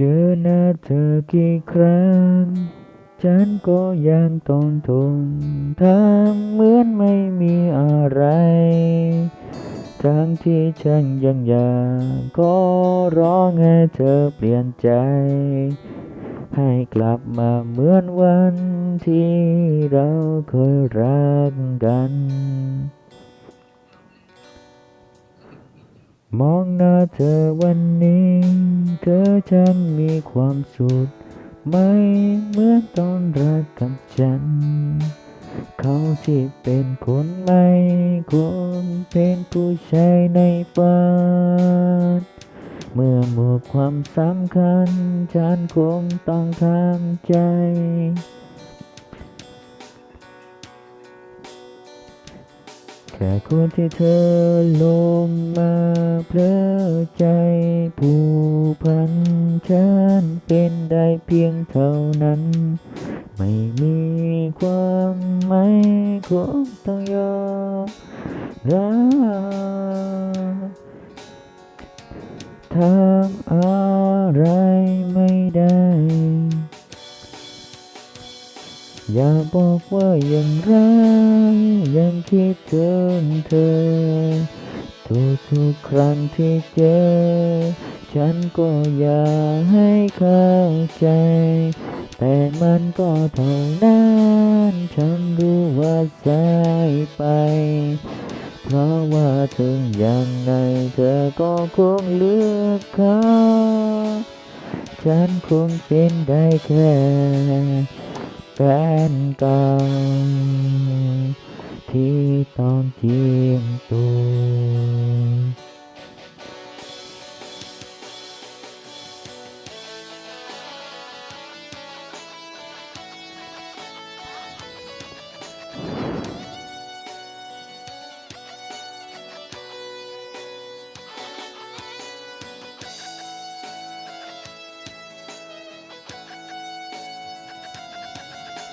เจอหน้าเธอกี่ครั้ง ฉันก็ยังต้องทนทำเหมือนไม่มีอะไร ทั้งที่ฉันยังอยากก็ร้องให้เธอเปลี่ยนใจ ให้กลับมาเหมือนวันที่เราเคยรักกัน มองหน้าเธอวันนี้ เธอฉันมีความสุขไม่เหมือนตอนรักกับฉัน เขาที่เป็นคนไม่ควรเป็นผู้ชายในฝันเมื่อหมดความสำคัญ ฉันคงต้องทำใจ แค่คนที่เธอลงมาเพลอใจผู้พันฉันเป็นได้เพียงเท่านั้น ไม่มีความหมายคงต้องยอมรับทำอะไรไม่ได้ อย่าบอกว่ายังรักยังคิดถึงเธอ ทุกทุกๆครั้งที่เจอ ฉันก็อยากให้เข้าใจ แต่มันก็เท่านั้นฉันรู้ว่าสายไป เพราะว่าถึงยังไงเธอก็คงเลือกเขา ฉันคงเป็นได้แค่ แฟนเก่าที่ต้องเจียมตัว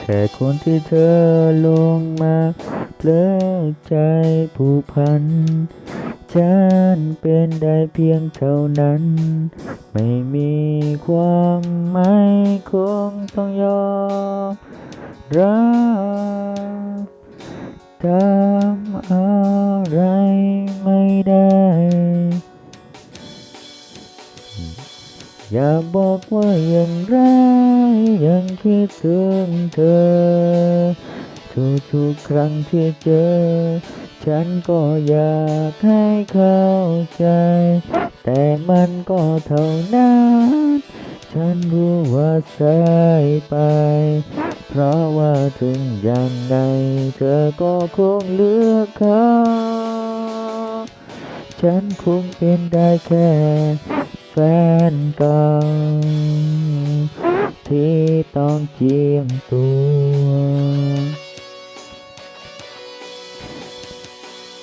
แค่คนที่เธอลงมาเพลอใจผู้พัน ฉันเป็นได้เพียงเท่านั้น ไม่มีความหมายคงต้องยอมรับทำอะไรไม่ได้ อย่าบอกว่ายังรักยังคิดถึงเธอทุกทุกๆครั้งที่เจอ ฉันก็อยากให้เข้าใจ แต่มันก็เท่านั้น ฉันรู้ว่าสายไป เพราะว่าถึงยังไง เธอก็คงเลือกเขา ฉันคงเป็นได้แค่ แฟนเก่าที่ต้องเจียมตัว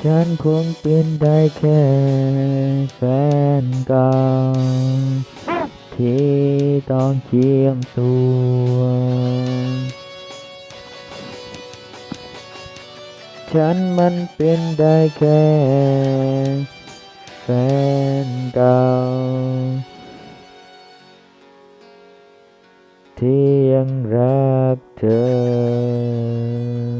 ฉันคงเป็นได้แค่แฟนเก่าที่ต้องเจียมตัวฉันมันเป็นได้แค่ นเก่า ที่ยังรักเธอ